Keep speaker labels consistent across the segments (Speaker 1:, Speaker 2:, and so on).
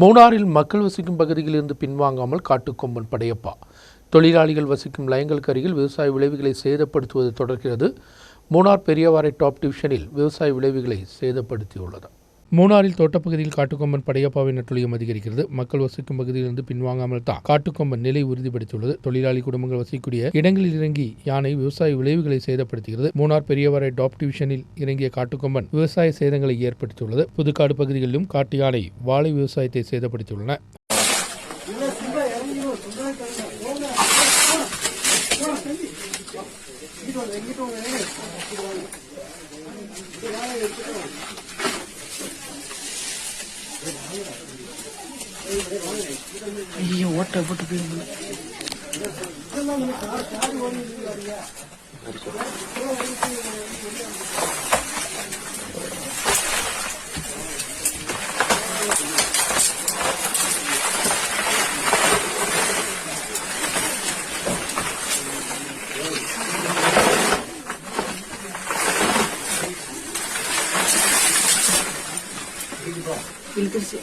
Speaker 1: மூணாறில் மக்கள் வசிக்கும் பகுதியில் இருந்து பின்வாங்காமல் காட்டுக்கொம்பன் படையப்பா. தொழிலாளிகள் வசிக்கும் லயங்களுக்கு அருகில் விவசாய விளைவுகளை சேதப்படுத்துவது தொடர்கிறது. மூணார் பெரியவாறை டாப் டிவிஷனில் விவசாய விளைவுகளை சேதப்படுத்தியுள்ளது. மூணாறில் தோட்டப்பகுதியில் காட்டுக்கொம்பன் படையப்பாவின் நட்டுழியம் அதிகரிக்கிறது. மக்கள் வசிக்கும் பகுதியிலிருந்து பின்வாங்காமல் தான் காட்டுக்கொம்பன் நிலை உறுதிப்படுத்தியுள்ளது. தொழிலாளி குடும்பங்கள் வசிக்கக்கூடிய இடங்களில் இறங்கி யானை விவசாய விளைவுகளை சேதப்படுத்துகிறது. மூணார் பெரியவரை டாப் டிவிஷனில் இறங்கிய காட்டுக்கொம்பன் விவசாய சேதங்களை ஏற்படுத்தியுள்ளது. புதுக்காடு பகுதிகளிலும் காட்டு யானை வாழை விவசாயத்தை சேதப்படுத்தியுள்ளன.
Speaker 2: ஐயோ ஓட்ட போட்டு போயிருந்தேன் இழுத்துருச்சு.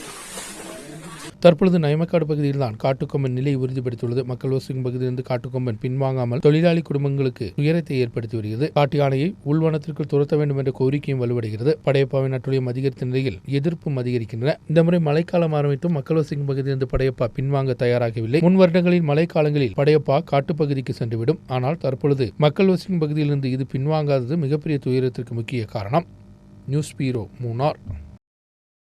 Speaker 1: தற்பொழுது நயமக்காடு பகுதியில்தான் காட்டுக்கொம்பன் நிலை உறுதிப்படுத்தியுள்ளது. மக்கள் வசிக்கும் பகுதியிலிருந்து காட்டுக்கொம்பன் பின்வாங்காமல் தொழிலாளி குடும்பங்களுக்கு துயரத்தை ஏற்படுத்தி வருகிறது. காட்டு யானையை உள்வனத்திற்குள் துரத்த வேண்டும் என்ற கோரிக்கையும் வலுவடைகிறது. படையப்பாவின் அட்டுழியம் அதிகரித்த நிலையில் எதிர்ப்பும் அதிகரிக்கின்றன. இந்த முறை மழைக்காலம் ஆரம்பித்தும் மக்கள் வசிக்கும் பகுதியிலிருந்து படையப்பா பின்வாங்க தயாராகவில்லை. முன் வருடங்களில் மழைக்காலங்களில் படையப்பா காட்டுப்பகுதிக்கு சென்றுவிடும். ஆனால் தற்பொழுது மக்கள் வசிக்கும் பகுதியிலிருந்து இது பின்வாங்காதது மிகப்பெரிய துயரத்திற்கு முக்கிய காரணம். நியூஸ் பீரோ மூணார்